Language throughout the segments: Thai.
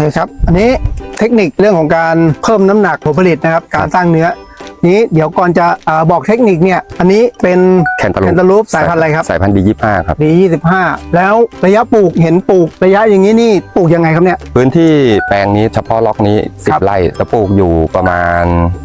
เคครับ อันนี้เทคนิคเรื่องของการเพิ่มน้ำหนักผลผลิตนะครับ การสร้างเนื้อ นี้เดี๋ยวก่อนจะอาบอกเทคนิคเนี่ย อันนี้เป็นแคนตาลูปแคนตาลูปสายพันธุ์อะไรครับ สายพันธุ์ดียี่ห้าครับดี25แล้วระยะปลูกเห็นปลูกระยะอย่างนี้นี่ปลูกยังไงครับเนี่ย พื้นที่แปลงนี้เฉพาะล็อกนี้ครับ10ไร่จะปลูกอยู่ประมาณ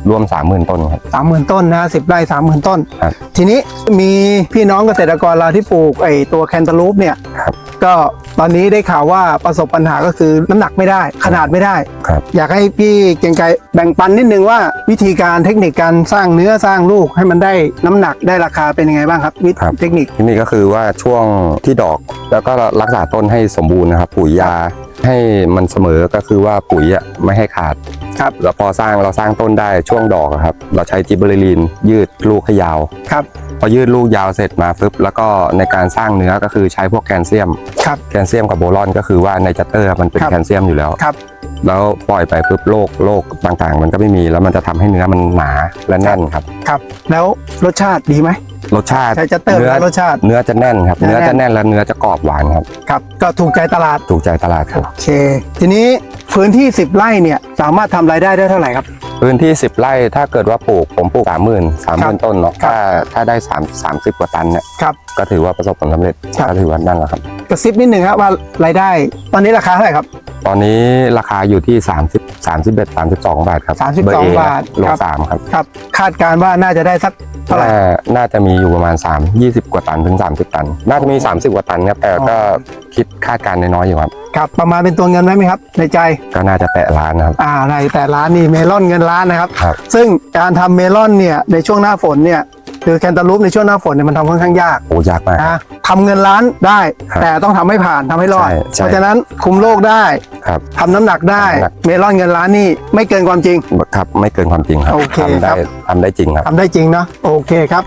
ร่วม30,000ต้นครับสามหมื่นต้นนะสิบไร่สามหมื่นต้นครับทีนี้มีพี่น้องเกษตรกรเราที่ปลูกไอ้ตัวแคนตาลูปเนี่ยครับ ก็ตอนนี้ได้ข่าวว่าประสบปัญหาก็คือน้ำหนักไม่ได้ ขนาดไม่ได้ ครับ อยากให้พี่เกรียงไกรแบ่งปันนิดนึงว่าวิธีการเทคนิคการสร้างเนื้อสร้างลูกให้มันได้น้ำหนักได้ราคาเป็นยังไงบ้างครับวิธีครับ เทคนิค ที่นี่ก็คือว่าช่วงที่ดอกแล้วก็รักษาต้นให้สมบูรณ์นะครับ ปุ๋ยยาให้มันเสมอก็คือว่าปุ๋ยอะไม่ให้ขาด ครับแล้วพอสร้างเราสร้างต้นได้ช่วงดอกอะครับ เราใช้จิบเบอร์ลินยืดลูกให้ยาว ครับ พอยืดลูกยาวเสร็จมาปุ๊บแล้วก็ในการสร้างเนื้อก็คือใช้พวกแคลเซียม ครับ แคลเซียมกับโบรอนก็คือว่าในจัตเตอร์มันเป็นครับ แคลเซียมอยู่แล้ว ครับ แล้วปล่อยไปปุ๊บโรคโรคต่างๆ มันก็ไม่มีแล้วมันจะทำให้เนื้อมันหนาและแน่นครับ ครับ แล้วรสชาติดีไหมรสชาติ ใช้จะเติมเนื้อ แล้วรสชาติ เนื้อจะแน่นครับ เนื้เนื้ออแน่นจะแน่นและเนื้อจะกรอบหวานครับ ครับ ก็ถูกใจตลาด ถูกใจตลาดครับ โอเค ทีนี้ พื้นที่ 10 ไร่เนี่ยสามารถทำรายได้ได้เท่าไหร่ครับ พื้นที่ 10 ไร่ถ้าเกิดว่าปลูกผมปลูก3 0 0 0 0 3 0 0 0 0ต้นเนาะครับ ถ้าถ้าได้3 30กว่าตันเนี่ยครับ ก็ถือว่าประสบผลสำเร็จครับ ก็ถือว่านั่นแหละครับ กระซิบนิดนึงครับว่ารายได้ ตอนนี้ราคาเท่าไหร่ครับ ตอนนี้ราคาอยู่ที่ 30 31 32 บาทครับ32เร์ A บาทโลครับ สามครับครับ คาดการณ์ว่าน่าจะได้สักเท่าไหร่ น่าน่าจะมีอยู่ประมาณ 3 20 กว่าตันถึง 30 ตัน น่าจะมี 30 กว่าตันครับแต่ก็คิดคาดการณ์น้อยๆอยู่ครับ ครับประมาณเป็นตัวเงินไหมครับ ในใจ ก็น่าจะแตะล้านนะครับ อ่าในแต่ร้านนี่เมลอนเงินล้านนะครับ ครับ ซึ่งการทำเมลอนเนี่ยในช่วงหน้าฝนเนี่ยคือแคนตาลูปในช่วงหน้าฝนเนี่ยมันทำค่อนข้างยากโอ้ยากมาก นะทำเงินล้านได้ ครับแต่ต้องทำให้ผ่านทำให้รอด ใช่ใช่ เพราะฉะนั้นคุมโรคได้ครับ ทำน้ำหนักได้ ทำน้ำหนัก เมลอนเงินล้านนี่ไม่เกินความจริง ครับไม่เกินความจริงครับโอเคทำได้ครับ ทำได้จริงครับ ทำได้จริงเนาะโอเคครับ